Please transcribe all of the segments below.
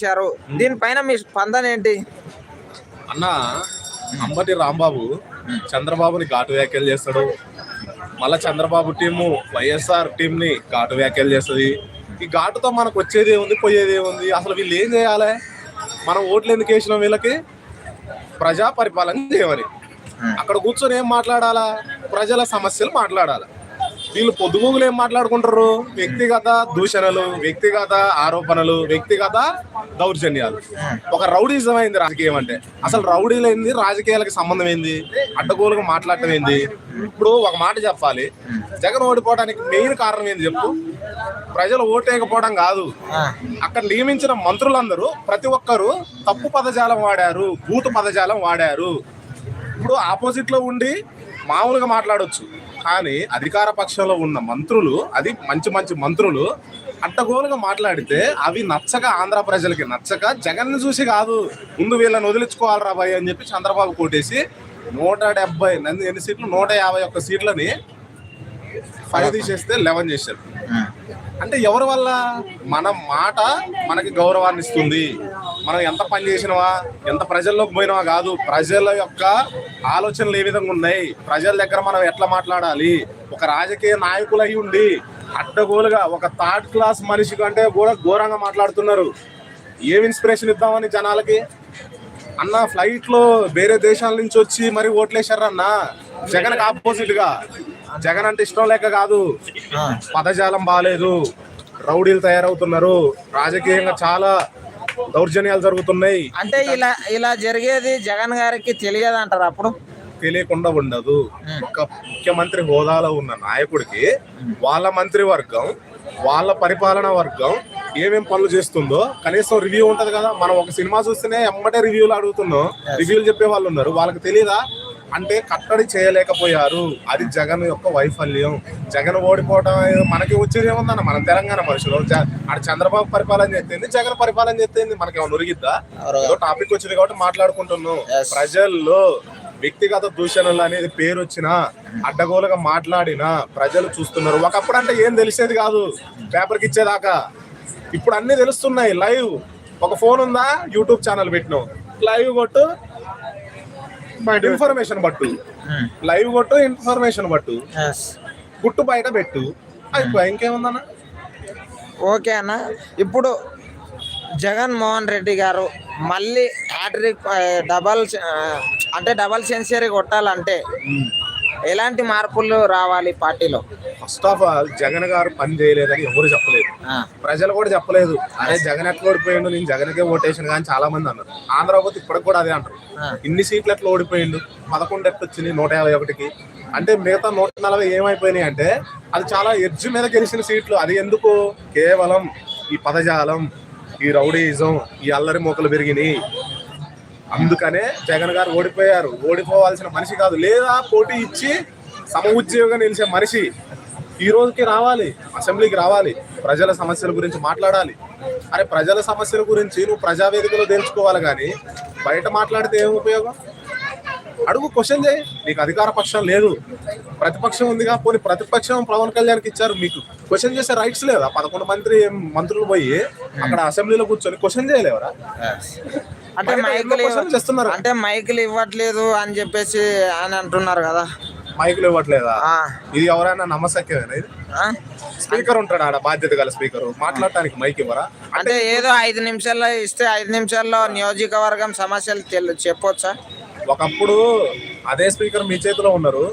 ఇచ్చారు. దీనిపైన మీ స్పందన ఏంటి? అన్న అంబటి రాంబాబు చంద్రబాబుని ఘాటు వ్యాఖ్యలు చేస్తాడు. మళ్ళా చంద్రబాబు టీము వైఎస్ఆర్ టీం ని ఘాటు వ్యాఖ్యలు చేస్తుంది. ఈ ఘాటుతో మనకు వచ్చేది ఏముంది పోయేది ఏముంది? అసలు వీళ్ళు ఏం చేయాలి? మనం ఓట్లు ఎందుకు వేసినాం వీళ్ళకి? ప్రజా పరిపాలన చేయమని. అక్కడ కూర్చొని ఏం మాట్లాడాలా? ప్రజల సమస్యలు మాట్లాడాలి? వీళ్ళు పొద్దుగూగులు ఏం మాట్లాడుకుంటారు? వ్యక్తిగత దూషణలు వ్యక్తిగత ఆరోపణలు వ్యక్తిగత దౌర్జన్యాలు. ఒక రౌడీజం అయింది రాజకీయం అంటే. అసలు రౌడీలు ఏంది? రాజకీయాలకు సంబంధం ఏంది? అడ్డగోలుగా మాట్లాడటం ఏంది? ఇప్పుడు ఒక మాట చెప్పాలి. జగన్ ఓడిపోవడానికి మెయిన్ కారణం ఏంది చెప్పు? ప్రజలు ఓటేయకపోవడం కాదు. అక్కడ నియమించిన మంత్రులందరూ ప్రతి ఒక్కరు తప్పు పదజాలం వాడారు బూతు పదజాలం వాడారు. ఇప్పుడు ఆపోజిట్లో ఉండి మామూలుగా మాట్లాడొచ్చు. కానీ అధికార పక్షంలో ఉన్న మంత్రులు అది మంచి మంచి మంత్రులు అడ్డగోలుగా మాట్లాడితే అవి నచ్చక ఆంధ్ర ప్రజలకి నచ్చక జగన్ చూసి కాదు ముందు వీళ్ళని వదిలించుకోవాలి రాబాయ్ అని చెప్పి చంద్రబాబు కోటేసి నూట డెబ్బై నంది ఎన్ని సీట్లు? నూట యాభై ఒక్క సీట్లని ఫైవ్ తీసేస్తే లెవెన్ చేశారు. అంటే ఎవరి వల్ల? మన మాట మనకి గౌరవాన్ని ఇస్తుంది. మనం ఎంత పని చేసినవా ఎంత ప్రజల్లోకి పోయినవా కాదు ప్రజల యొక్క ఆలోచనలు ఏ విధంగా ఉన్నాయి ప్రజల దగ్గర మనం ఎట్లా మాట్లాడాలి ఒక రాజకీయ నాయకులు అయి ఉండి అడ్డగోలుగా ఒక థర్డ్ క్లాస్ మనిషి కంటే కూడా ఘోరంగా మాట్లాడుతున్నారు. ఏం ఇన్స్పిరేషన్ ఇద్దామని జనాలకి? అన్న ఫ్లైట్లో వేరే దేశాల నుంచి వచ్చి మరి ఓట్లేశారన్న జగన్ ఆపోజిట్గా. జగన్ అంటే ఇష్టం లేక కాదు. పదజాలం బాగాలేదు రౌడీలు తయారవుతున్నారు. రాజకీయంగా చాలా దౌర్జన్యాలు జరుగుతున్నాయి. అంటే ఇలా ఇలా జరిగేది జగన్ గారికి తెలియదు అంటారు అప్పుడు? తెలియకుండా ఉండదు. ఒక ముఖ్యమంత్రి హోదాలో ఉన్న నాయకుడికి వాళ్ళ మంత్రి వర్గం వాళ్ళ పరిపాలన వర్గం ఏమేం పనులు చేస్తుందో కనీసం రివ్యూ ఉంటది కదా. మనం ఒక సినిమా చూస్తేనే ఎమ్మటే రివ్యూలు అడుగుతున్నాం. రివ్యూలు చెప్పే వాళ్ళు ఉన్నారు. వాళ్ళకి తెలియదా అంటే కట్టడి చేయలేకపోయారు. అది జగన్ యొక్క వైఫల్యం. జగన్ ఓడిపోవడం మనకి వచ్చేది ఏముందన్న? మనం తెలంగాణ మనుషులు. ఆడ చంద్రబాబు పరిపాలన చేస్తుంది జగన్ పరిపాలన చేస్తుంది మనకి ఏమైనా ఉరిగిద్దా ఏదో టాపిక్ వచ్చింది కాబట్టి మాట్లాడుకుంటున్నాం. ప్రజల్లో వ్యక్తిగత దూషణలు అనేది పేరు వచ్చిన అడ్డగోలుగా మాట్లాడినా ప్రజలు చూస్తున్నారు. ఒకప్పుడు అంటే ఏం తెలిసేది కాదు. పేపర్కి ఇచ్చేదాకా. ఇప్పుడు అన్ని తెలుస్తున్నాయి. లైవ్. ఒక ఫోన్ ఉందా? యూట్యూబ్ ఛానల్ పెట్టినాం. లైవ్ కొట్టు ఇన్ఫర్మేషన్ పట్టు లైవ్ కొట్టు ఇన్ఫర్మేషన్ పట్టు గుట్టు బయట పెట్టు. అయిపోయి ఇంకేముందన్నా ఓకే అన్న. ఇప్పుడు జగన్ మోహన్ రెడ్డి గారు మళ్ళీ హ్యాట్రిక్ డబల్ అంటే డబల్ సెంచరీ కొట్టాలంటే ఎలాంటి మార్పులు రావాలి పార్టీలో? ఫస్ట్ ఆఫ్ ఆల్ జగన్ గారు పని చేయలేదని ఎవరు చెప్పలేదు. ప్రజలు కూడా చెప్పలేదు. అరే జగన్ ఎట్లా ఓడిపోయిండు? నేను జగన్కే ఓటేసాను కానీ చాలా మంది అన్నారు ఆంధ్రపోతే ఇప్పటికి కూడా అదే అంటారు. ఇన్ని సీట్లు ఎట్లా ఓడిపోయిండు? పదకొండు ఎట్లా వచ్చింది నూట యాభై ఒకటికి. అంటే మిగతా నూట నలభై ఏమైపోయినాయి అంటే అది చాలా ఎడ్జ్ మీద గెలిచిన సీట్లు. అది ఎందుకు? కేవలం ఈ పదజాలం ఈ రౌడీయిజం ఈ అల్లరి మూకలు పెరిగినాయి. అందుకనే జగన్ గారు ఓడిపోయారు. ఓడిపోవాల్సిన మనిషి కాదు. లేదా పోటీ ఇచ్చి సమ ఉద్యోగం నిలిచే మనిషి ఈ రోజుకి రావాలి. అసెంబ్లీకి రావాలి. ప్రజల సమస్యల గురించి మాట్లాడాలి. అరే ప్రజల సమస్యల గురించి నువ్వు ప్రజావేదికలో తెలుసుకోవాలి కానీ బయట మాట్లాడితే ఏం ఉపయోగం? అడుగు క్వశ్చన్ చేయి. నీకు అధికార పక్షం లేదు. ప్రతిపక్షం ఉందిగా. పోనీ ప్రతిపక్షం పవన్ కళ్యాణ్కి ఇచ్చారు మీకు. క్వశ్చన్ చేసే రైట్స్ లేదా? పదకొండు మంత్రి మంత్రులు పోయి అక్కడ అసెంబ్లీలో కూర్చొని క్వశ్చన్ చేయలేవరా? అంటే మైకులు చేస్తున్నారు. అంటే మైకులు ఇవ్వట్లేదు అని చెప్పేసి అని అంటున్నారు కదా. మైకులు ఇవ్వట్లేదా? ఇది ఎవరైనా నమ్మశక్యమేనా ఇది? స్పీకర్ ఉంటాడు ఆడ బాధ్యత గల స్పీకర్ మాట్లాడటానికి మైక్ ఇవ్వరా? అంటే ఏదో ఐదు నిమిషాల్లో ఇస్తే ఐదు నిమిషాల్లో నియోజకవర్గం సమస్యలు తెలు చెప్పొచ్చా? ఒకప్పుడు అదే స్పీకర్ మీ చేతిలో ఉన్నారు.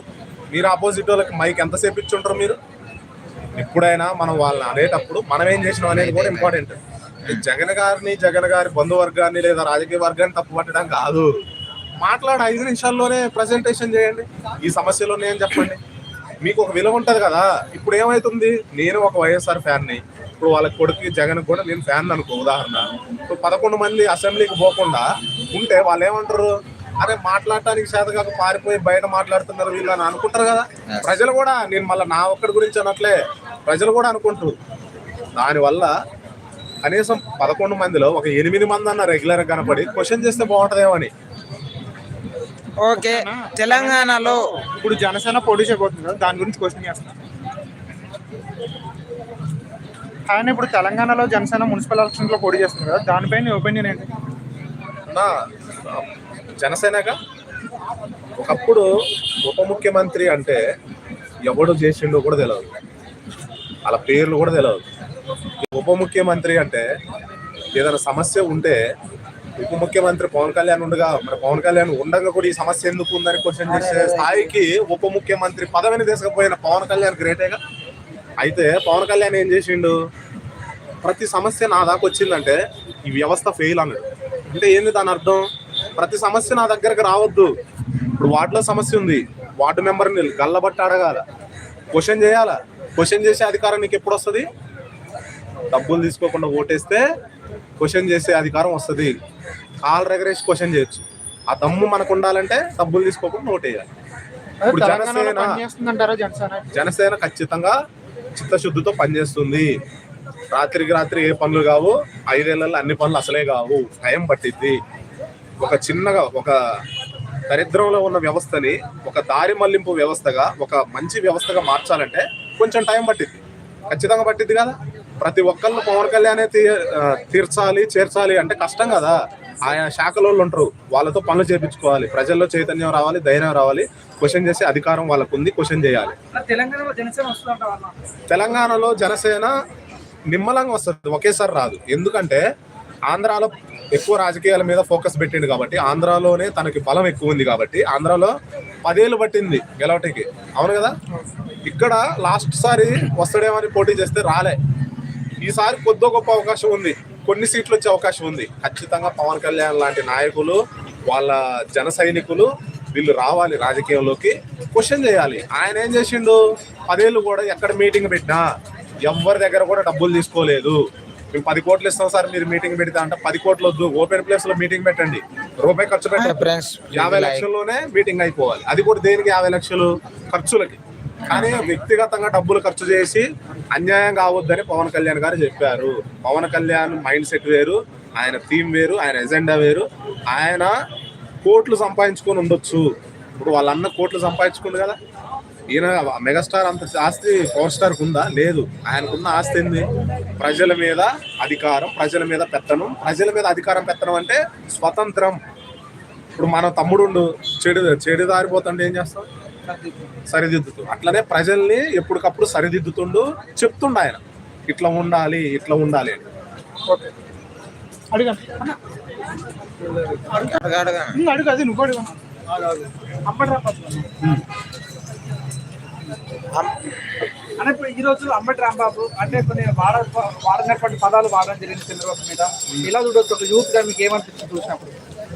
మీరు ఆపోజిట్ వాళ్ళకి మైక్ ఎంతసేపు ఇచ్చి ఉంటారు మీరు? ఎప్పుడైనా మనం వాళ్ళని అనేటప్పుడు మనం ఏం చేసినాం అనేది కూడా ఇంపార్టెంట్ జగన్ గారిని జగన్ గారి బంధువర్గాన్ని లేదా రాజకీయ వర్గాన్ని తప్పు పట్టడం కాదు. మాట్లాడి ఐదు నిమిషాల్లోనే ప్రజెంటేషన్ చేయండి. ఈ సమస్యలు ఉన్నాయని చెప్పండి. మీకు ఒక విలువ ఉంటది కదా. ఇప్పుడు ఏమైతుంది? నేను ఒక వైఎస్ఆర్ ఫ్యాన్ని. ఇప్పుడు వాళ్ళ కొడుకు జగన్ కూడా నేను ఫ్యాన్ అనుకో ఉదాహరణ. ఇప్పుడు పదకొండు మంది అసెంబ్లీకి పోకుండా ఉంటే వాళ్ళు ఏమంటారు? అరే మాట్లాడటానికి చేత కాక పారిపోయి బయట మాట్లాడుతున్నారు వీళ్ళు అని అనుకుంటారు కదా. ప్రజలు కూడా నేను మళ్ళీ నా ఒక్కడి గురించి అనట్లే ప్రజలు కూడా అనుకుంటారు. దానివల్ల కనీసం పదకొండు మందిలో ఒక ఎనిమిది మంది అన్న రెగ్యులర్ కనపడి క్వశ్చన్ చేస్తే బాగుంటుందేమో అని. ఓకే తెలంగాణలో ఇప్పుడు జనసేన పోటీ చేయబోతుంది కదా దాని గురించి క్వశ్చన్ చేస్తున్నా. ఆయన ఇప్పుడు తెలంగాణలో జనసేన మున్సిపల్ ఎలక్షన్స్లో పోటీ చేస్తుంది కదా దానిపై నీ ఒపీనియన్ ఏంటి? నా జనసేనగా? ఒకప్పుడు ఉప ముఖ్యమంత్రి అంటే ఎవడు చేసిండో కూడా తెలియదు వాళ్ళ పేర్లు కూడా తెలియదు ఉప ముఖ్యమంత్రి అంటే ఏదైనా సమస్య ఉంటే ఉప ముఖ్యమంత్రి పవన్ కళ్యాణ్ ఉండగా మరి పవన్ కళ్యాణ్ ఉండగా కూడా ఈ సమస్య ఎందుకు ఉందని క్వశ్చన్ చేసే స్థాయికి ఉప ముఖ్యమంత్రి పదవిని తీసుకుపోయిన పవన్ కళ్యాణ్ గ్రేటేగా అయితే పవన్ కళ్యాణ్ ఏం చేసిండు? ప్రతి సమస్య నా దాకా వచ్చిందంటే ఈ వ్యవస్థ ఫెయిల్ అన్నాడు. అంటే ఏంది దాని అర్థం? ప్రతి సమస్య నా దగ్గరకు రావద్దు. ఇప్పుడు వార్డులో సమస్య ఉంది. వార్డు మెంబర్ని గల్లబట్టి అడగాల. క్వశ్చన్ చేయాలా? క్వశ్చన్ చేసే అధికారం నీకు ఎప్పుడు వస్తుంది? డబ్బులు తీసుకోకుండా ఓటేస్తే క్వశ్చన్ చేసే అధికారం వస్తుంది. కాల్ రెగరేసి క్వశ్చన్ చేయొచ్చు. ఆ దమ్ము మనకు ఉండాలంటే డబ్బులు తీసుకోకుండా ఓటేయాలి. ఇప్పుడు జనసేన? జనసేన ఖచ్చితంగా చిత్తశుద్ధితో పనిచేస్తుంది. రాత్రికి రాత్రి ఏ పనులు కావు ఐదేళ్ళలో అన్ని పనులు అసలే కావు. టైం పట్టిద్ది. ఒక చిన్నగా ఒక దరిద్రంలో ఉన్న వ్యవస్థని ఒక దారి మళ్ళింపు వ్యవస్థగా ఒక మంచి వ్యవస్థగా మార్చాలంటే కొంచెం టైం పట్టిద్ది. ఖచ్చితంగా పట్టిద్ది కదా? ప్రతి ఒక్కళ్ళు పవన్ కళ్యాణే తీర్చాలి చేర్చాలి అంటే కష్టం కదా. ఆయా శాఖల వాళ్ళు ఉంటారు. వాళ్ళతో పనులు చేపించుకోవాలి. ప్రజల్లో చైతన్యం రావాలి ధైర్యం రావాలి. క్వశ్చన్ చేసే అధికారం వాళ్ళకు ఉంది క్వశ్చన్ చేయాలి. తెలంగాణలో జనసేన నిమ్మలంగా వస్తుంది. ఒకేసారి రాదు. ఎందుకంటే ఆంధ్రాలో ఎక్కువ రాజకీయాల మీద ఫోకస్ పెట్టిండు కాబట్టి ఆంధ్రాలోనే తనకి బలం ఎక్కువ ఉంది కాబట్టి ఆంధ్రాలో పదేళ్ళు పట్టింది గెలవటికి. అవును కదా? ఇక్కడ లాస్ట్ సారి వస్తాడేమని పోటీ చేస్తే రాలే. ఈసారి కొద్దో గొప్ప అవకాశం ఉంది. కొన్ని సీట్లు వచ్చే అవకాశం ఉంది. ఖచ్చితంగా పవన్ కళ్యాణ్ లాంటి నాయకులు వాళ్ళ జన సైనికులు వీళ్ళు రావాలి రాజకీయంలోకి. క్వశ్చన్ చేయాలి. ఆయన ఏం చేసిండు? పదేళ్ళు కూడా ఎక్కడ మీటింగ్ పెట్టినా ఎవరి దగ్గర కూడా డబ్బులు తీసుకోలేదు. మేము పది కోట్లు ఇస్తాం సార్ మీరు మీటింగ్ పెడతా అంటే పది కోట్లు వద్దు. ఓపెన్ ప్లేస్లో మీటింగ్ పెట్టండి. రూపాయి ఖర్చు పెట్టండి. యాభై లక్షల్లోనే మీటింగ్ అయిపోవాలి. అది కూడా దేనికి యాభై లక్షలు? ఖర్చులకి. కానీ వ్యక్తిగతంగా డబ్బులు ఖర్చు చేసి అన్యాయం కావద్దని పవన్ కళ్యాణ్ గారు చెప్పారు. పవన్ కళ్యాణ్ మైండ్ సెట్ వేరు ఆయన థీమ్ వేరు ఆయన ఎజెండా వేరు. ఆయన కోట్లు సంపాదించుకొని ఉండొచ్చు. ఇప్పుడు వాళ్ళన్న కోట్లు సంపాదించుకుంది కదా. ఈయన మెగాస్టార్ అంత ఆస్తి పవర్ స్టార్కి ఉందా? లేదు. ఆయనకున్న ఆస్తి ఏంది? ప్రజల మీద అధికారం ప్రజల మీద పెత్తనం. ప్రజల మీద అధికారం పెత్తనం అంటే స్వతంత్రం. ఇప్పుడు మన తమ్ముడు చెడు చెడు దారిపోతుంటే ఏం చేస్తాం? సరిదిద్దుతూ. అట్లనే ప్రజల్ని ఎప్పటికప్పుడు సరిదిద్దుతుండు చెప్తుండు ఆయన. ఇట్లా ఉండాలి ఇట్లా ఉండాలి అని. అడుగు అది నువ్వు అడుగు అంటే ఇప్పుడు ఈ రోజు అంబటి రాంబాబు అంటే కొన్ని వాడ వాడినటువంటి పదాలు వాడడం జరిగింది చంద్రబాబు మీద. ఇలా చూడొచ్చు ఒక యూత్గా మీకు ఏమనిపిస్తుంది చూసినప్పుడు?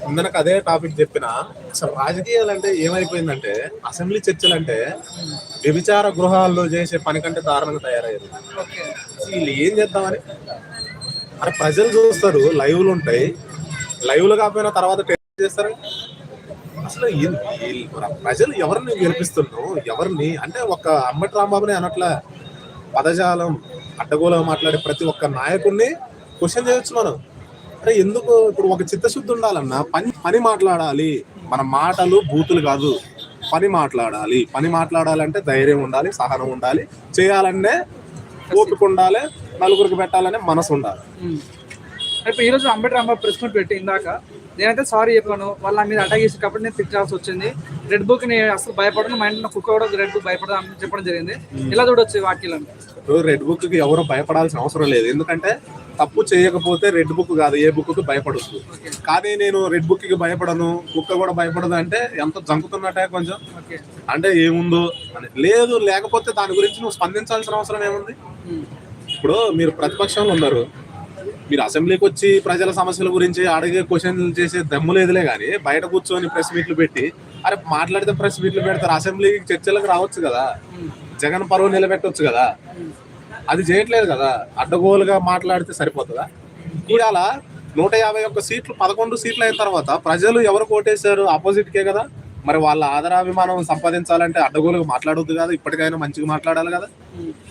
ఇందనకు అదే టాపిక్ చెప్పిన అసలు రాజకీయాలు అంటే ఏమైపోయిందంటే అసెంబ్లీ చర్చలు అంటే వ్యభిచార గృహాల్లో చేసే పని కంటే దారుణంగా తయారయ్యారు. వీళ్ళు ఏం చేద్దామని? అరే ప్రజలు చూస్తారు లైవ్లు ఉంటాయి. లైవ్లు కాకపోయినా తర్వాత టెస్ట్ చేస్తారు? అసలు ప్రజలు ఎవరిని గెలిపిస్తున్నారు? ఎవరిని? అంటే ఒక అమ్మటి రాంబాబుని అనట్ల పదజాలం అడ్డగోలుగా మాట్లాడే ప్రతి ఒక్క నాయకుడిని క్వశ్చన్ చేయొచ్చు మనం. అరే ఎందుకు ఇప్పుడు ఒక చిత్తశుద్ధి ఉండాలన్నా పని పని మాట్లాడాలి. మన మాటలు బూతులు కాదు. పని మాట్లాడాలి. పని మాట్లాడాలంటే ధైర్యం ఉండాలి సహనం ఉండాలి. చేయాలంటే ఓపిక ఉండాలి నలుగురికి పెట్టాలనే మనసు ఉండాలి. ఇప్పుడు ఈ రోజు అంబటి రాంబాబు ప్రెస్ మీట్ పెట్టి ఇందాక నేనైతే సారీ చెప్పాను వాళ్ళ మీద అటాక్ చేసి కాబట్టి నేను తిట్టాల్సి వచ్చింది. రెడ్ బుక్ని అసలు భయపడను మా ఇంట్లో కుక్క కూడా రెడ్ బుక్ భయపడదు అని చెప్పడం జరిగింది. ఇలా చూడొచ్చు వాక్యాలను? రెడ్ బుక్కి ఎవరు భయపడాల్సిన అవసరం లేదు. ఎందుకంటే తప్పు చేయకపోతే రెడ్ బుక్ కాదు ఏ బుక్కి భయపడొచ్చు కానీ నేను రెడ్ బుక్కి భయపడను కుక్క కూడా భయపడదు అంటే ఎంత జంకుతున్నట్టే కొంచెం. అంటే ఏముందో అని. లేదు లేకపోతే దాని గురించి నువ్వు స్పందించాల్సిన అవసరం ఏముంది? ఇప్పుడు మీరు ప్రతిపక్షంలో ఉన్నారు. మీరు అసెంబ్లీకి వచ్చి ప్రజల సమస్యల గురించి అడిగే క్వశ్చన్లు చేసే దమ్ము లేదులే కానీ బయట కూర్చొని ప్రెస్ మీట్లు పెట్టి అరే మాట్లాడితే ప్రెస్ మీట్లు పెడతారు అసెంబ్లీకి చర్చలకు రావచ్చు కదా. జగన్ పరువు నిలబెట్టొచ్చు కదా. అది చేయట్లేదు కదా. అడ్డగోలుగా మాట్లాడితే సరిపోతుందా? ఇవాళ నూట యాభై ఒక్క సీట్లు పదకొండు సీట్లు అయిన తర్వాత ప్రజలు ఎవరు కోటేశారు? ఆపోజిట్కే కదా. మరి వాళ్ళ ఆదరాభిమానం సంపాదించాలంటే అడ్డగోలుగా మాట్లాడొద్దు కదా. ఇప్పటికైనా మంచిగా మాట్లాడాలి కదా.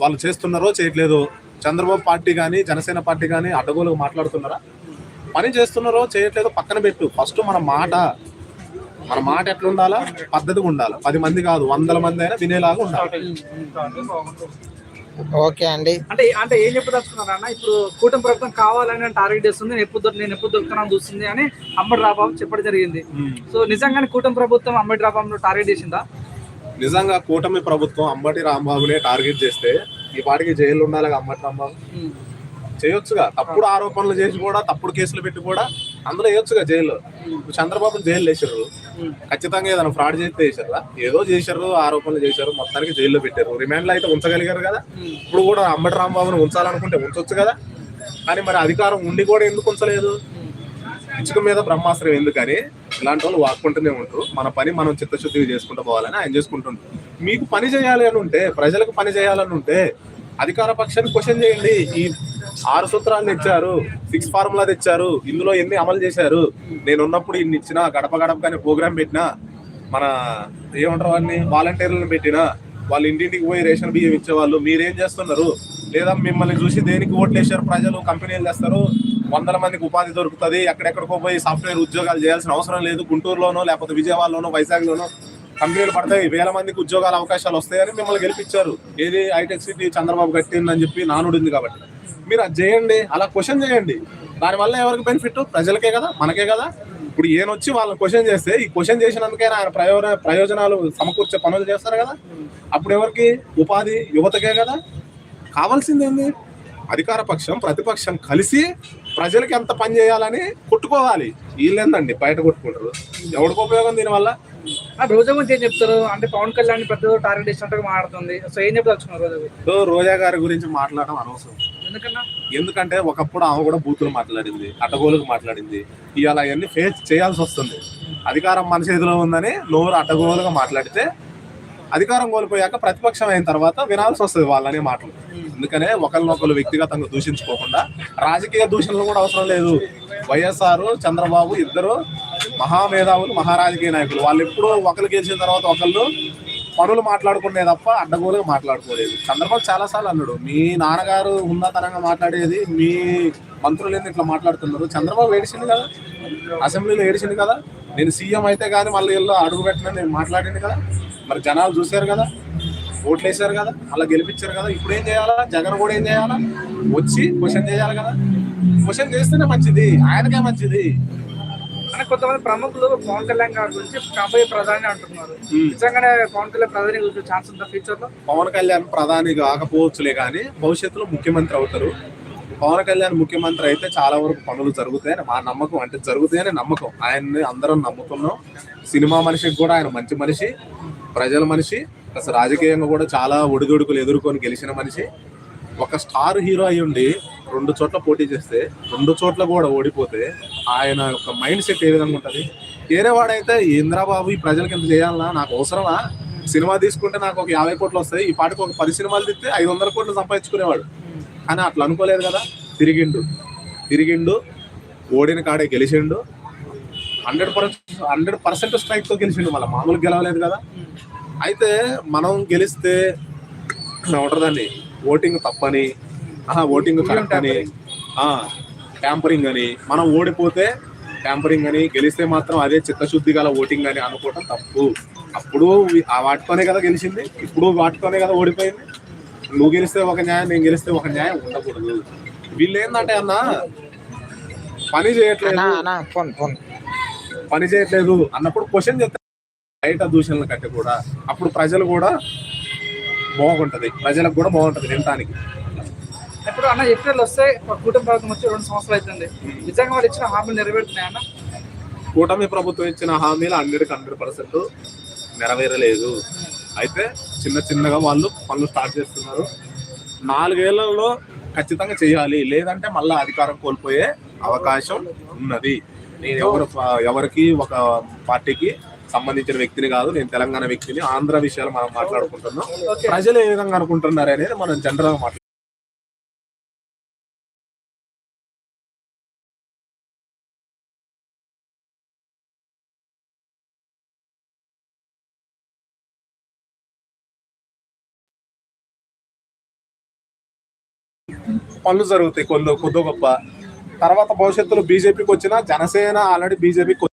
వాళ్ళు చేస్తున్నారో చేయట్లేదు. చంద్రబాబు పార్టీ కానీ జనసేన పార్టీ కానీ అడ్డగోలుగా మాట్లాడుతున్నారా? పని చేస్తున్నారో చేయట్లేదో పక్కన పెట్టు. ఫస్ట్ మన మాట మన మాట ఎట్లా ఉండాలా పద్ధతిగా ఉండాలి? పది మంది కాదు వందల మంది అయినా వినేలాగా ఉండాలి. ఓకే అండి. అంటే అంటే ఏం చెప్పదలుచుకున్నారు అన్న? ఇప్పుడు కూటమి ప్రభుత్వం కావాలని టార్గెట్ చేస్తుంది నేను ఎప్పుడు నేను ఎప్పుడు దొరుకుతానని చూస్తుంది అని అంబటి రాబాబు చెప్పడం జరిగింది. సో నిజంగానే కూటమి ప్రభుత్వం అంబటి రాబాబు టార్గెట్ చేసిందా? నిజంగా కూటమి ప్రభుత్వం అంబటి రాంబాబునే టార్గెట్ చేస్తే ఈ పాటికి జైలు ఉండాలి అంబటి రాంబాబు. చేయొచ్చుగా. తప్పుడు ఆరోపణలు చేసి కూడా తప్పుడు కేసులు పెట్టి కూడా అందులో వేయొచ్చుగా జైల్లో. ఇప్పుడు చంద్రబాబుని జైలు వేసారు. ఖచ్చితంగా ఏదైనా ఫ్రాడ్ చేస్తే వేసారా ఏదో చేశారు ఆరోపణలు చేశారు మొత్తానికి జైల్లో పెట్టారు. రిమాండ్లో అయితే ఉంచగలిగారు కదా. ఇప్పుడు కూడా అంబటి రాంబాబుని ఉంచాలనుకుంటే ఉంచొచ్చు కదా. కానీ మరి అధికారం ఉండి కూడా ఎందుకు ఉంచలేదు? ఇసుక మీద బ్రహ్మాస్త్రం ఎందుకని ఇలాంటి వాళ్ళు వాక్కుంటూనే ఉంటారు. మన పని మనం చిత్తశుద్ధిగా చేసుకుంటూ పోవాలని ఆయన చేసుకుంటుంటారు మీకు పని చేయాలి అని ఉంటే ప్రజలకు పని చేయాలని ఉంటే అధికార పక్షాన్ని క్వశ్చన్ చేయండి. ఈ ఆరు సూత్రాలు తెచ్చారు సిక్స్ ఫార్ములా తెచ్చారు ఇందులో ఎన్ని అమలు చేశారు? నేను ఉన్నప్పుడు ఇన్ని ఇచ్చిన గడప గడపగానే ప్రోగ్రామ్ పెట్టినా మన ఏమంటారు వాడిని వాలంటీర్లను పెట్టినా వాళ్ళు ఇంటింటికి పోయి రేషన్ బియ్యం ఇచ్చేవాళ్ళు మీరేం చేస్తున్నారు? లేదా మిమ్మల్ని చూసి దేనికి ఓట్లు వేసారు ప్రజలు కంపెనీలు చేస్తారు? వందల మందికి ఉపాధి దొరుకుతుంది ఎక్కడెక్కడికో పోయి సాఫ్ట్వేర్ ఉద్యోగాలు చేయాల్సిన అవసరం లేదు గుంటూరులోనో లేకపోతే విజయవాడలోనో వైజాగ్లోనో కంపెనీలు పడతాయి వేల మందికి ఉద్యోగాల అవకాశాలు వస్తాయని మిమ్మల్ని గెలిపించారు. ఏది హైటెక్ సిటీ చంద్రబాబు కట్టిందని చెప్పి నానుడింది కాబట్టి. మీరు అది చేయండి అలా క్వశ్చన్ చేయండి. దానివల్ల ఎవరికి బెనిఫిట్ ప్రజలకే కదా మనకే కదా. ఇప్పుడు ఈయన వచ్చి వాళ్ళని క్వశ్చన్ చేస్తే ఈ క్వశ్చన్ చేసినందుకైనా ఆయన ప్రయోజన ప్రయోజనాలు సమకూర్చే పనులు చేస్తారు కదా. అప్పుడు ఎవరికి? ఉపాధి యువతకే కదా. కావాల్సింది ఏంది? అధికార పక్షం ప్రతిపక్షం కలిసి ప్రజలకి ఎంత పని చేయాలని కొట్టుకోవాలి. వీళ్ళేందండి బయట కొట్టుకుంటారు? ఎవరికి ఉపయోగం దీనివల్ల? ఆ రోజా గురించి ఏం చెప్తారు? అంటే పవన్ కళ్యాణ్ పెద్ద టార్గెట్ చేసినట్టుగా మాట్లాడుతుంది. సో ఏం చెప్పదలుచుకున్నారు రోజా గారి గురించి మాట్లాడడం అనవసరం. ఎందుకంటే ఒకప్పుడు ఆమె కూడా బూతులు మాట్లాడింది అడ్డగోలుకు మాట్లాడింది. ఇవాళ అవన్నీ ఫేస్ చేయాల్సి వస్తుంది. అధికారం మన చేతిలో ఉందని నోరు అడ్డగోలుగా మాట్లాడితే అధికారం కోల్పోయాక ప్రతిపక్షం అయిన తర్వాత వినాల్సి వస్తుంది వాళ్ళనే మాటలు. అందుకనే ఒకరినొకరు వ్యక్తిగతంగా దూషించుకోకుండా రాజకీయ దూషణలు కూడా అవసరం లేదు. వైఎస్ఆర్ చంద్రబాబు ఇద్దరు మహామేధావులు మహారాజకీయ నాయకులు. వాళ్ళు ఎప్పుడూ ఒకరు గెలిచిన తర్వాత ఒకళ్ళు పనులు మాట్లాడుకునే తప్ప అడ్డగోలుగా మాట్లాడుకోలేదు. చంద్రబాబు చాలాసార్లు అన్నాడు మీ నాన్నగారు ఉన్నతనంగా మాట్లాడేది మీ మంత్రులు ఏంది ఇట్లా మాట్లాడుతున్నారు? చంద్రబాబు ఏడిచింది కదా అసెంబ్లీలో ఏడిచింది కదా నేను సీఎం అయితే కానీ మళ్ళీ ఇల్లు అడుగు పెట్టిన నేను మాట్లాడింది కదా మరి జనాలు చూశారు కదా ఓట్లు వేశారు కదా అలా గెలిపించారు కదా ఇప్పుడు ఏం చేయాలా? జగన్ కూడా ఏం చేయాలా? వచ్చి క్వశ్చన్ చేయాలి కదా క్వశ్చన్ చేస్తేనే మంచిది ఆయనకే మంచిది. అని కొంతమంది ప్రముఖులు పవన్ కళ్యాణ్ గారి గురించి కాబోయే ప్రధాని అంటున్నారు. నిజంగానే పవన్ కళ్యాణ్ ప్రధాని గురించి ఛాన్స్ ఉందా ఫ్యూచర్లో? పవన్ కళ్యాణ్ ప్రధాని కాకపోవచ్చులే కానీ భవిష్యత్తులో ముఖ్యమంత్రి అవుతారు. పవన్ కళ్యాణ్ ముఖ్యమంత్రి అయితే చాలా వరకు పనులు జరుగుతాయని మా నమ్మకం. అంటే జరుగుతాయని నమ్మకం. ఆయన్ని అందరం నమ్ముతున్నాం. సినిమా మనిషికి కూడా ఆయన మంచి మనిషి ప్రజల మనిషి అసలు రాజకీయంగా కూడా చాలా ఒడిదుడుకులు ఎదుర్కొని గెలిచిన మనిషి. ఒక స్టార్ హీరో అయి ఉండి రెండు చోట్ల పోటీ చేస్తే రెండు చోట్ల కూడా ఓడిపోతే ఆయన యొక్క మైండ్ సెట్ ఏ విధంగా ఉంటుంది? వేరే వాడైతే ఇంద్రాబాబు ఈ ప్రజలకి ఎంత చేయాలన్నా నాకు అవసరమా? సినిమా తీసుకుంటే నాకు ఒక యాభై కోట్లు వస్తాయి ఈ పాటికి ఒక పది సినిమాలు తిస్తే ఐదు వందల కోట్లు సంపాదించుకునేవాడు. కానీ అట్లా అనుకోలేదు కదా? తిరిగిండు. తిరిగిండు ఓడిన కాడే గెలిచిండు. హండ్రెడ్ పర్సెంట్ హండ్రెడ్ పర్సెంట్ స్ట్రైక్తో గెలిచిండు. మళ్ళీ మామూలు గెలవలేదు కదా? అయితే మనం గెలిస్తే ఉంటుందండి ఓటింగ్ తప్పని ఆహా ఓటింగ్ కరెక్ట్ అని ట్యాంపరింగ్ అని మనం ఓడిపోతే ట్యాంపరింగ్ అని గెలిస్తే మాత్రం అదే చిత్తశుద్ధి గల ఓటింగ్ అని అనుకోవటం తప్పు. అప్పుడు వాటితోనే కదా గెలిచింది ఇప్పుడు వాటితోనే కదా ఓడిపోయింది. నువ్వు గెలిస్తే ఒక న్యాయం నేను గెలిస్తే ఒక న్యాయం ఉండకూడదు. వీళ్ళు ఏంటంటే అన్న పని చేయట్లేదు. పని చేయట్లేదు అన్నప్పుడు క్వశ్చన్ చేస్తే బయట దూషణల కంటే కూడా అప్పుడు ప్రజలు కూడా బాగుంటది. ప్రజలకు కూడా బాగుంటది వినటానికి ఇప్పుడు అన్న ఏప్రిల్ వస్తే కూటమి ప్రభుత్వం వచ్చి రెండు సంవత్సరాలు అవుతుంది. నిజంగా వాళ్ళు ఇచ్చిన హామీలు నెరవేరుతున్నాయి అన్న? కూటమి ప్రభుత్వం ఇచ్చిన హామీలు హండ్రెడ్ హండ్రెడ్ పర్సెంట్ నెరవేరలేదు. అయితే చిన్న చిన్నగా వాళ్ళు పనులు స్టార్ట్ చేస్తున్నారు. నాలుగేళ్ళలో ఖచ్చితంగా చేయాలి. లేదంటే మళ్ళీ అధికారం కోల్పోయే అవకాశం ఉన్నది. నేను ఎవరు ఎవరికి ఒక పార్టీకి సంబంధించిన వ్యక్తిని కాదు నేను తెలంగాణ వ్యక్తిని ఆంధ్ర విషయాలు మనం మాట్లాడుకుంటున్నాం. ప్రజలు ఏ విధంగా అనుకుంటున్నారు అనేది మనం జనరల్గా పనులు జరుగుతాయి కొన్ని కొద్ది గొప్ప. తర్వాత భవిష్యత్తులో బీజేపీకి వచ్చిన జనసేన ఆల్రెడీ బీజేపీకి